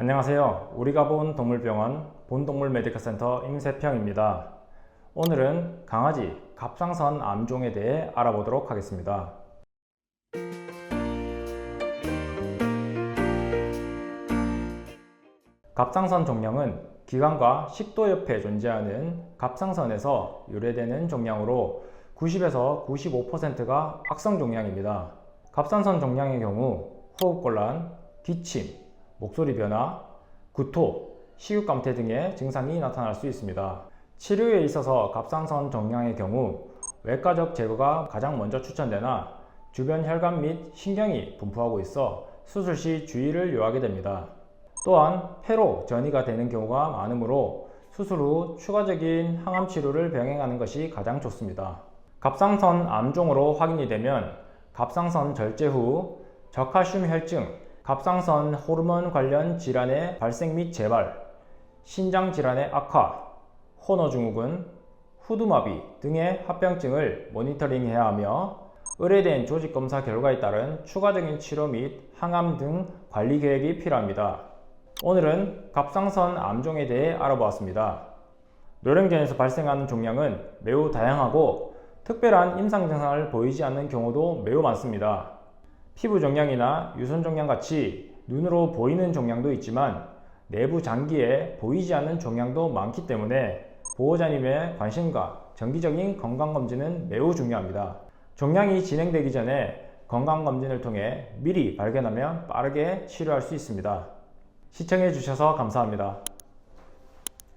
안녕하세요. 우리가 본 동물병원 본동물 메디컬 센터 임세평입니다. 오늘은 강아지 갑상선 암종에 대해 알아보도록 하겠습니다. 갑상선 종양은 기관과 식도 옆에 존재하는 갑상선에서 유래되는 종양으로 90에서 95%가 악성 종양입니다. 갑상선 종양의 경우 호흡곤란, 기침, 목소리 변화, 구토, 식욕감퇴 등의 증상이 나타날 수 있습니다. 치료에 있어서 갑상선 종양의 경우 외과적 제거가 가장 먼저 추천되나 주변 혈관 및 신경이 분포하고 있어 수술 시 주의를 요하게 됩니다. 또한 폐로 전이가 되는 경우가 많으므로 수술 후 추가적인 항암 치료를 병행하는 것이 가장 좋습니다. 갑상선 암종으로 확인이 되면 갑상선 절제 후 저칼슘 혈증, 갑상선 호르몬 관련 질환의 발생 및 재발, 신장 질환의 악화, 호너 증후군, 후두마비 등의 합병증을 모니터링해야 하며 의뢰된 조직 검사 결과에 따른 추가적인 치료 및 항암 등 관리 계획이 필요합니다. 오늘은 갑상선 암종에 대해 알아보았습니다. 뇌령견에서 발생하는 종양은 매우 다양하고 특별한 임상 증상을 보이지 않는 경우도 매우 많습니다. 피부 종양이나 유선 종양 같이 눈으로 보이는 종양도 있지만 내부 장기에 보이지 않는 종양도 많기 때문에 보호자님의 관심과 정기적인 건강검진은 매우 중요합니다. 종양이 진행되기 전에 건강검진을 통해 미리 발견하면 빠르게 치료할 수 있습니다. 시청해 주셔서 감사합니다.